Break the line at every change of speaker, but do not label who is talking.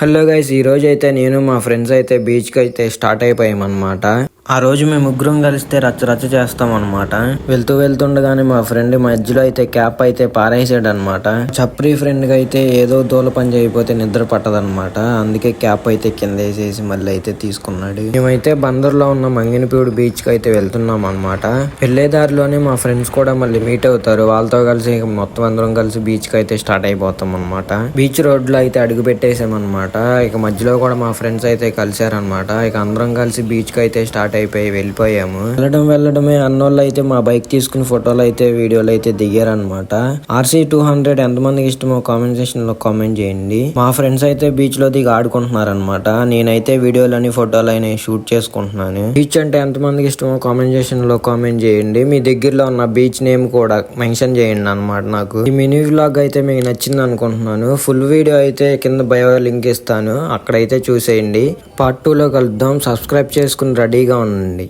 Hello guys ఈ రోజు అయితే నేను మా ఫ్రెండ్స్ అయితే బీచ్కి అయితే స్టార్ట్ అయిపోయామన్నమాట. ఆ రోజు మేము ముగ్గురం కలిస్తే రచ్చ రచ్చ చేస్తాం అనమాట వెళ్తూ వెళ్తుండగానే మా ఫ్రెండ్ మధ్యలో అయితే క్యాప్ అయితే పారేసాడు అనమాట చప్రీ ఫ్రెండ్కి అయితే ఏదో దూల పని అయిపోతే నిద్ర పట్టదనమాట అందుకే క్యాప్ అయితే కింద వేసేసి మళ్ళీ అయితే తీసుకున్నాడు. మేమైతే బందర్లో ఉన్న మంగినపూడి బీచ్కి అయితే వెళ్తున్నాం అనమాట వెళ్ళే దారిలోనే మా ఫ్రెండ్స్ కూడా మళ్ళీ మీట్ అవుతారు. వాళ్ళతో కలిసి మొత్తం అందరం కలిసి బీచ్కి అయితే స్టార్ట్ అయిపోతాం అనమాట బీచ్ రోడ్లో అయితే అడుగు పెట్టేసామన్నమాట. అనమాట ఇక మధ్యలో కూడా మా ఫ్రెండ్స్ అయితే కలిశారనమాట ఇక అందరం కలిసి బీచ్కి అయితే స్టార్ట్ అయిపోయి వెళ్ళిపోయాము. వెళ్ళడం వెళ్ళడమే అన్నోళ్ళు అయితే మా బైక్ తీసుకుని ఫోటోలు అయితే వీడియోలు అయితే దిగారనమాట ఆర్సీ టూ హండ్రెడ్ ఎంతమందికి ఇష్టమో కామెంట్ సెక్షన్లో కామెంట్ చేయండి. మా ఫ్రెండ్స్ అయితే బీచ్లో దిగి ఆడుకుంటున్నారనమాట నేనైతే వీడియోలని ఫోటోలు అయినా షూట్ చేసుకుంటున్నాను. బీచ్ అంటే ఎంతమందికి ఇష్టమో కామెంట్ సెక్షన్లో కామెంట్ చేయండి. మీ దగ్గరలో ఉన్న బీచ్ నేమ్ కూడా మెన్షన్ చేయండి అనమాట నాకు. ఈ మినీ వ్లాగ్ అయితే మీకు నచ్చింది అనుకుంటున్నాను. ఫుల్ వీడియో అయితే కింద బయో లింక్ ఇస్తాను అక్కడైతే చూసేయండి. పార్ట్ టూలో కలుద్దాం. సబ్స్క్రైబ్ చేసుకుని రెడీగా ఉండండి.